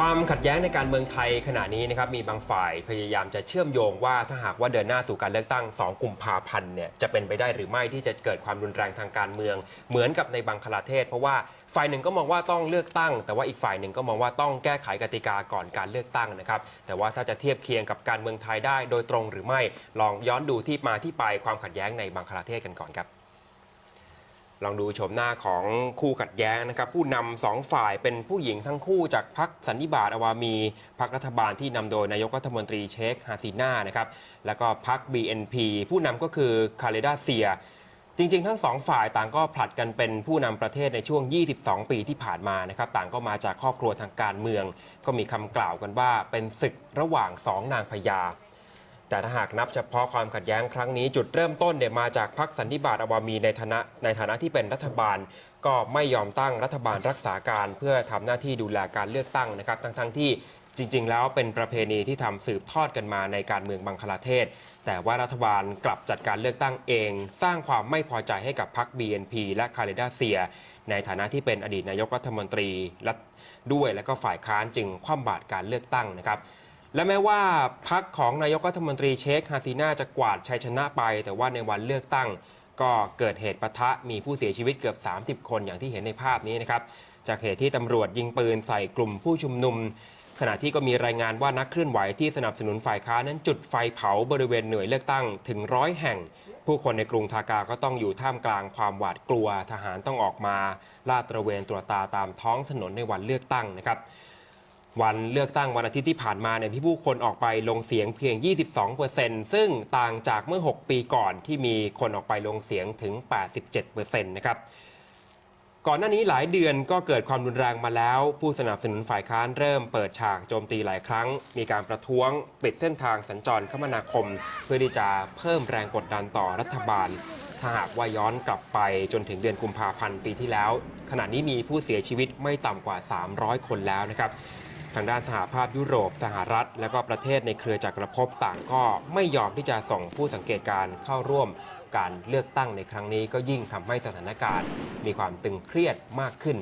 ความขัดแย้งในการเมืองไทยขณะนี้นะครับมีบางฝ่ายพยายามจะเชื่อมโยงว่าถ้าหากว่าเดินหน้าสู่การเลือกตั้ง 2 กุมภาพันธ์เนี่ยจะเป็นไปได้หรือไม่ที่จะเกิดความรุนแรงทางการเมือง เหมือนกับในบังคลาเทศ เพราะว่าฝ่ายหนึ่งก็มองว่าต้องเลือกตั้ง แต่ว่าอีกฝ่ายหนึ่งก็มองว่าต้องแก้ไขกติกาก่อนการเลือกตั้งนะครับแต่ว่าถ้าจะเทียบเคียงกับการเมืองไทยได้โดยตรงหรือไม่ ลองย้อนดูที่มาที่ไปความขัดแย้งในบังคลาเทศกันก่อนครับ ลองดูโฉมหน้าของคู่ขัดแย้งนะครับ ผู้นำสองฝ่ายเป็นผู้หญิงทั้งคู่จากพรรคสันนิบาตอวามีพรรครัฐบาลที่นำโดยนายกรัฐมนตรีเชคฮาซีนานะครับ แล้วก็พรรค BNP ผู้นำก็คือคาเลดาเซีย จริงๆ ทั้งสองฝ่ายต่างก็ผลัดกันเป็นผู้นำประเทศในช่วง 22 ปีที่ผ่านมานะครับ ต่างก็มาจากครอบครัวทางการเมือง ก็มีคำกล่าวกันว่าเป็นศึกระหว่างสองนางพญา แต่ถ้าหากนับเฉพาะความขัดแย้งครั้งนี้จุดเริ่มต้นเนี่ยมาจากพรรคสันนิบาตอวามีในฐานะในฐานะที่เป็นรัฐบาล ก็ไม่ยอมตั้งรัฐบาลรักษาการเพื่อทำหน้าที่ดูแลการเลือกตั้งนะครับ ทั้งๆที่จริง ๆ แล้วเป็นประเพณีที่ทำสืบทอดกันมาในการเมืองบังคลาเทศ แต่ว่ารัฐบาลกลับจัดการเลือกตั้งเอง สร้างความไม่พอใจให้กับพรรค BNP และคาเลดาเซีย ในฐานะที่เป็นอดีตนายกรัฐมนตรีและด้วยและก็ฝ่ายค้านจึงคว่ำบาตรการเลือกตั้งนะครับ และแม้ว่าพักของนายกรัฐมนตรีเชคฮาซีนาจะกวาดชัยชนะไป แต่ว่าในวันเลือกตั้ง ก็เกิดเหตุปะทะมีผู้เสียชีวิตเกือบ 30 คนอย่างที่เห็นในภาพนี้นะครับ จากเหตุที่ตำรวจยิงปืนใส่กลุ่มผู้ชุมนุม ขณะที่ก็มีรายงานว่านักเคลื่อนไหวที่สนับสนุนฝ่ายค้านนั้นจุดไฟเผาบริเวณหน่วยเลือกตั้งถึงร้อยแห่ง ผู้คนในกรุงทากาก็ต้องอยู่ท่ามกลางความหวาดกลัว ทหารต้องออกมาลาดตระเวนตรวจตาตามท้องถนนในวันเลือกตั้งนะครับ วันเลือกตั้งวันอาทิตย์ที่ผ่านมาเนี่ยพี่ผู้คนออกไปลงเสียงเพียง 22%ซึ่งต่างจากเมื่อ 6 ปีก่อนที่มีคนออกไปลงเสียงถึง 87%นะครับก่อนหน้านี้หลายเดือนก็เกิดความรุนแรงมาแล้ว ผู้สนับสนุนฝ่ายค้านเริ่มเปิดฉากโจมตีหลายครั้ง มีการประท้วงปิดเส้นทางสัญจรคมนาคม เพื่อที่จะเพิ่มแรงกดดันต่อรัฐบาล ถ้าหากว่าย้อนกลับไปจนถึงเดือนกุมภาพันธ์ปีที่แล้ว ขณะนี้มีผู้เสียชีวิตไม่ต่ำกว่า 300 คนแล้วนะครับ ทางด้านสหภาพยุโรป สหรัฐ และก็ประเทศในเครือจักรภพต่างก็ไม่ยอมที่จะส่งผู้สังเกตการ์เข้าร่วมการเลือกตั้งในครั้งนี้ก็ยิ่งทำให้สถานการณ์มีความตึงเครียดมากขึ้น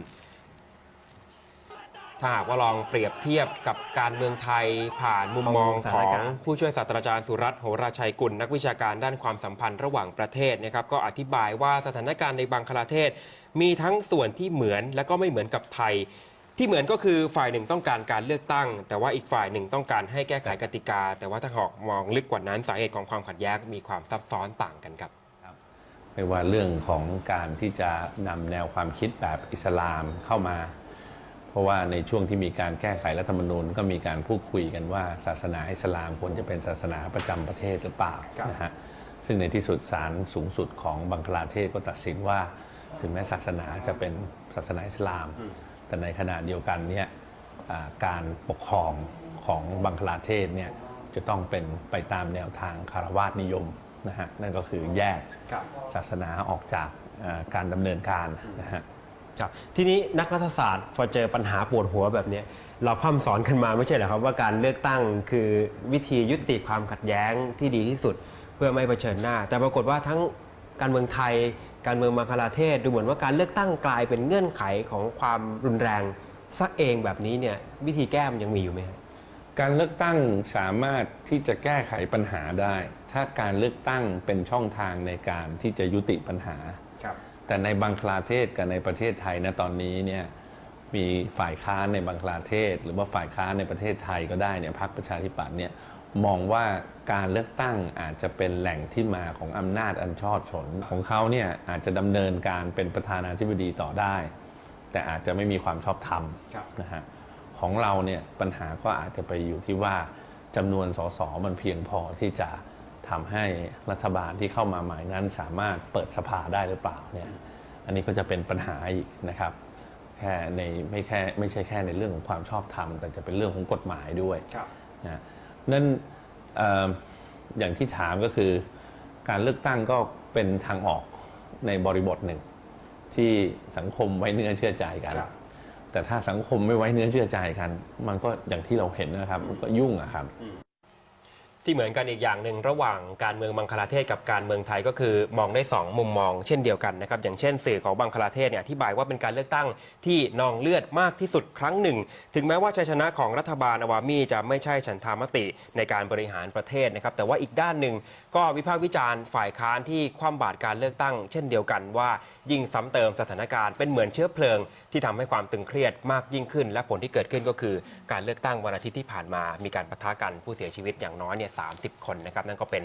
ถ้าหากว่าลองเปรียบเทียบกับการเมืองไทยผ่านมุมมองของผู้ช่วยศาสตราจารย์สุรัตน์โหราชัยกุล นักวิชาการด้านความสัมพันธ์ระหว่างประเทศนะครับ ก็อธิบายว่าสถานการณ์ในบังคลาเทศ มีทั้งส่วนที่เหมือนและก็ไม่เหมือนกับไทย ที่เหมือนก็คือฝ่ายหนึ่งต้องการการเลือกตั้ง แต่ว่าอีกฝ่ายหนึ่งต้องการให้แก้ไขกติกา แต่ว่าถ้าหากมองลึกกว่านั้นสาเหตุของความขัดแย้งมีความซับซ้อนต่างกันครับไม่ว่าเรื่องของการที่จะนำแนวความคิดแบบอิสลามเข้ามา เพราะว่าในช่วงที่มีการแก้ไขรัฐธรรมนูญก็มีการพูดคุยกันว่าศาสนาอิสลามควรจะเป็นศาสนาประจำประเทศหรือเปล่าครับนะฮะซึ่งในที่สุดศาลสูงสุดของบังคลาเทศก็ตัดสินว่า ถึงแม้ศาสนาจะเป็นศาสนาอิสลาม แต่ในขณะเดียวกันเนี่ยอ่าการปกครองของบังคลาเทศเนี่ยจะต้องเป็นไปตามแนวทางคารวาสนิยมนะฮะนั่นก็คือแยกครับศาสนาออกจากเอ่อการดำเนินการนะฮะครับทีนี้นักรัฐศาสตร์พอเจอปัญหาปวดหัวแบบเนี้ยเราพร่ำสอนกันมาไม่ใช่เหรอครับว่าการเลือกตั้งคือวิธียุติความขัดแย้งที่ดีที่สุด เพื่อไม่เผชิญหน้า แต่ปรากฏว่าทั้งการเมืองไทย การเมืองมังคลาเทศดูเหมือนว่าการเลือกตั้งกลายเป็นเงื่อนไขของความรุนแรงซักเองแบบนี้เนี่ยวิธีแก้มันยังมีอยู่ไหมครับการเลือกตั้งสามารถที่จะแก้ไขปัญหาได้ ถ้าการเลือกตั้งเป็นช่องทางในการที่จะยุติปัญหาครับแต่ในบังคลาเทศกับในประเทศไทยนะตอนนี้เนี่ยมีฝ่ายค้านในบังคลาเทศ หรือว่าฝ่ายค้านในประเทศไทยก็ได้เนี่ยพรรคประชาธิปัตย์เนี่ย มองว่าการเลือกตั้งอาจจะเป็นแหล่งที่มาของอำนาจอันชอบฉนของเขาเนี่ยอาจจะดำเนินการเป็นประธานาธิบดีต่อได้ แต่อาจจะไม่มีความชอบธรรมครับนะฮะของเราเนี่ยปัญหาก็อาจจะไปอยู่ที่ว่าจำนวนสสมันเพียงพอที่จะทำให้รัฐบาลที่เข้ามาใหม่นั้นสามารถเปิดสภาได้หรือเปล่าเนี่ยอันนี้ก็จะเป็นปัญหาอีกนะครับแค่ในไม่แค่ไม่ใช่แค่ในเรื่องของความชอบธรรม แต่จะเป็นเรื่องของกฎหมายด้วยครับนะ นั่นเอ่ออย่างที่ถามก็คือการเลือกตั้งก็เป็นทางออกในบริบทหนึ่ง ที่สังคมไว้เนื้อเชื่อใจกันครับแต่ถ้าสังคมไม่ไว้เนื้อเชื่อใจกัน มันก็อย่างที่เราเห็นนะครับ มันก็ยุ่งอะครับ ที่เหมือนกันอีกอย่างหนึ่งระหว่างการเมืองบังคลาเทศกับการเมืองไทยก็คือมองได้ 2 มุมมองเช่นเดียวกันนะครับอย่างเช่นสื่อของบังคลาเทศเนี่ยอธิบายว่าเป็นการเลือกตั้งที่นองเลือดมากที่สุดครั้งหนึ่ง ถึงแม้ว่าชัยชนะของรัฐบาลอวามีจะไม่ใช่ฉันทามติในการบริหารประเทศนะครับแต่ว่าอีกด้านหนึ่งก็วิพากษ์วิจารณ์ฝ่ายค้านที่คว่ำบาตรการเลือกตั้ง เช่นเดียวกันว่ายิ่งซ้ำเติมสถานการณ์เป็นเหมือนเชื้อเพลิง ที่ทำให้ความตึงเครียดมากยิ่งขึ้น และผลที่เกิดขึ้นก็คือ การเลือกตั้งวันอาทิตย์ที่ผ่านมามีการปะทะกันผู้เสียชีวิตอย่างน้อยเนี่ย30 คนนะครับนั่นก็เป็น